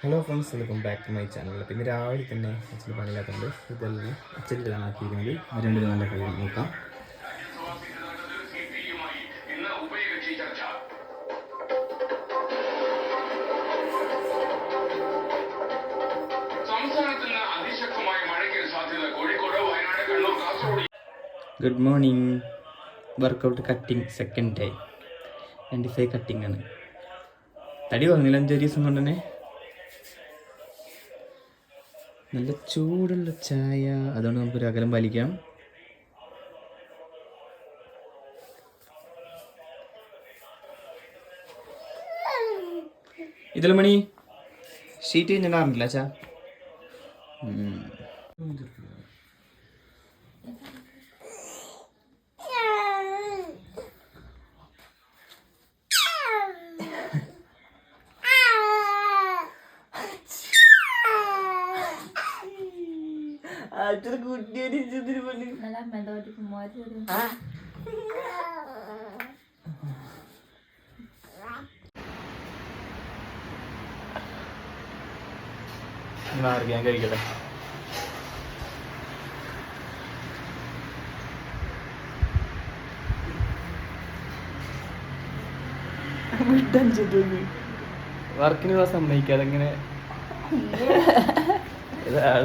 Hello friends welcome back to my channel പിന്നെ രാവിലെ തന്നെ അച്ഛന് പണിയില്ലാത്തതുകൊണ്ട് ഇതെല്ലാം അച്ഛനിലാണ് ആക്കിയിരിക്കുന്നത്. അത് രണ്ടും നല്ല കളി നോക്കാം. Good morning workout cutting second day twenty five cutting ആണ്. തടി വന്നില്ല അഞ്ച് ദിവസം കൊണ്ട് തന്നെ നല്ല ചൂടുള്ള ചായ. അതുകൊണ്ട് നമുക്കൊരു അകലം പാലിക്കാം. ഇതിൽ മണി? ഷീറ്റ് ഞാൻ അറിഞ്ഞില്ല ചാ കുമാരി വരും ഞാൻ കഴിക്കട്ടെ. വർക്കിന് സമ്മതിക്കാതെ ഇങ്ങനെ. ഇതാൾ.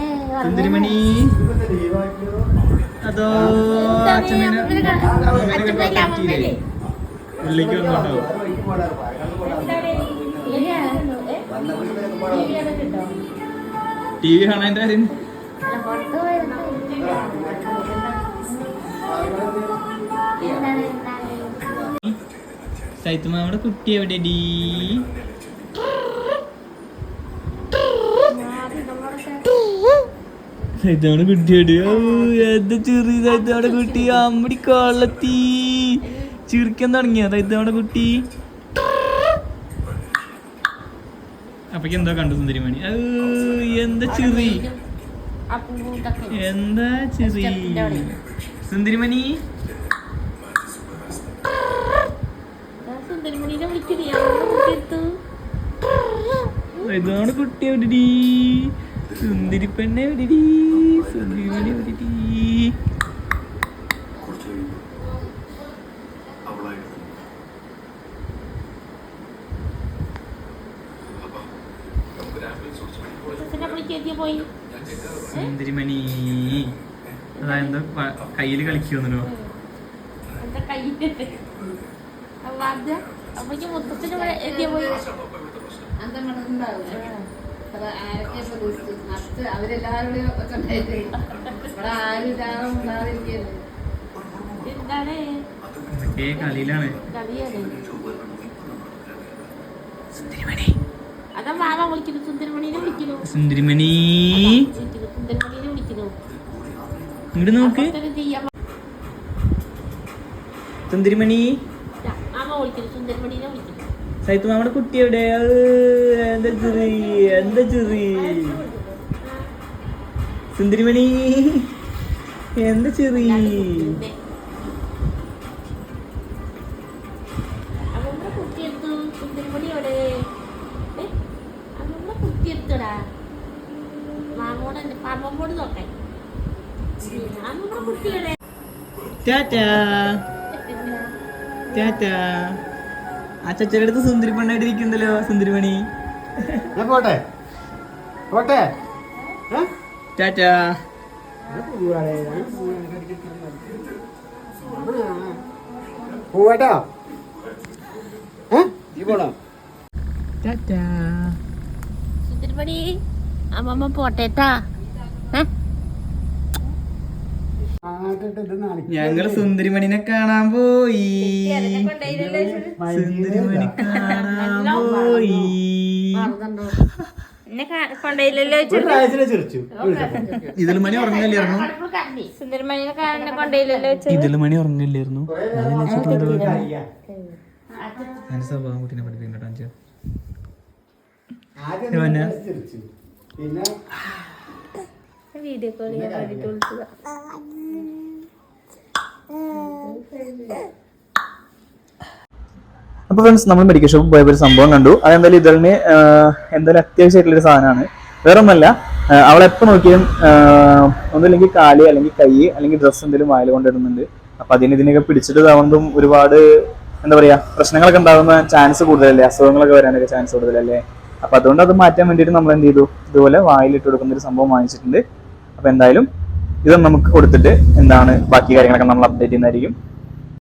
സുന്ദരിമണി അതോ അച്ഛനെ ഉള്ളിലേക്ക് വന്നോട്ടോ ടി വി കാണാൻ കാര്യം സൈത്തുമാമയുടെ കുട്ടി എവിടെ ഡീ സൈത്തോടെ കുട്ടിയോട്. എന്താ ചെറിയ ഇതാണ് കുട്ടി. അമ്മടി കൊള്ളത്തി ചിരിക്കാൻ തുടങ്ങിയ? ഇതാണ് കുട്ടി. അപ്പൊക്ക് എന്താ കണ്ടു സുന്ദരിമണി? മണി എന്താ ചെറി? എന്താ ചെറി? സുന്ദരിമണി? സുന്ദരിമണിനെ വിളിക്കുന്നു ഇതാണ് കുട്ടി സുന്ദരി പെണ്ണെ എവിടെടി സുന്ദരി പെണ്ണെ എവിടെടി കൊച്ചിനെ വിളിക്കെത്തിയ പോയി. സുന്ദരി മണി അതാ എന്തോ കയ്യിൽ അന്ത എന്റെ കയ്യിൽ അപ്പൊ അത് നട്ട് ഇവിടെ ആരും ഇല്ലാതെ കളിയിലാണ്. അതാ മാമ വിളിക്കുന്നു. സുന്ദരമണിനെ വിളിക്കുന്നു. സുന്ദരമണിനെ വിളിക്കുന്നു. ഇങ്ങോട്ട് നോക്ക്. അപ്പൊ തന്നെ ചെയ്യാൻ സുന്ദരി മണി മാമ വിളിക്കുന്നു. സുന്ദരമണിനെ വിളിക്കുന്നു. സൈത്തു മാമയുടെ കുട്ടി എവിടെ? എന്താ ചെറി എന്താ ചെറി സുന്ദരിമണി എന്താ ചെറി കുട്ടിയെടുത്തു ആ ചച്ചയുടെ അടുത്ത് സുന്ദരി പെണ്ണായിട്ട് ഇരിക്കണ്ടല്ലോ സുന്ദരിമണി. ഞാൻ പോട്ടെ. പോട്ടെ? ടാറ്റാ. പോവാട്ടോ. ഏ? നീ പോണോ? അമ്മമ്മ പോട്ടേട്ടാ ഏ? ഞങ്ങൾ സുന്ദരിമണിനെ കാണാൻ പോയി. സുന്ദരിമണി കാണാൻ പോയി. ഇതിൽ മണി ഉറങ്ങില്ലായിരുന്നു ഇതിൽ മണി ഉറങ്ങില്ലായിരുന്നു അതിന്റെ സ്വഭാവം കുട്ടീനെ അഞ്ചു. പിന്നെ വീഡിയോ കോൾ ചെയ്യാൻ അപ്പോൾ ഫ്രണ്ട്സ് നമ്മൾ മെഡിക്കൽ ഷോപ്പ് പോയപ്പോൾ ഒരു സംഭവം കണ്ടു. അതെന്തായാലും ഇതിന് എന്തായാലും അത്യാവശ്യമായിട്ടുള്ളൊരു സാധനമാണ്. വേറെ ഒന്നല്ല അവളെപ്പോൾ നോക്കിയാലും ഒന്നുമില്ലെങ്കിൽ കാൽ അല്ലെങ്കിൽ കൈ അല്ലെങ്കിൽ ഡ്രസ്സ് എന്തെങ്കിലും വായിൽ കൊണ്ടിടുന്നുണ്ട്. അപ്പൊ അതിന് ഇതിനൊക്കെ പിടിച്ചിട്ട് ഇതാവുന്നതും ഒരുപാട് എന്താ പറയാ പ്രശ്നങ്ങളൊക്കെ ഉണ്ടാകുന്ന ചാൻസ് കൂടുതലല്ലേ? അസുഖങ്ങളൊക്കെ വരാനൊക്കെ ചാൻസ് കൂടുതലല്ലേ? അപ്പൊ അതുകൊണ്ട് അത് മാറ്റാൻ വേണ്ടിയിട്ട് നമ്മൾ എന്ത് ചെയ്തു? ഇതുപോലെ വായിലിട്ട് കൊടുക്കുന്ന ഒരു സംഭവം വാങ്ങിച്ചിട്ടുണ്ട്. അപ്പൊ എന്തായാലും ഇത് നമുക്ക് കൊടുത്തിട്ട് എന്താണ് ബാക്കി കാര്യങ്ങളൊക്കെ നമ്മൾ അപ്ഡേറ്റ് ചെയ്യുന്നതായിരിക്കും.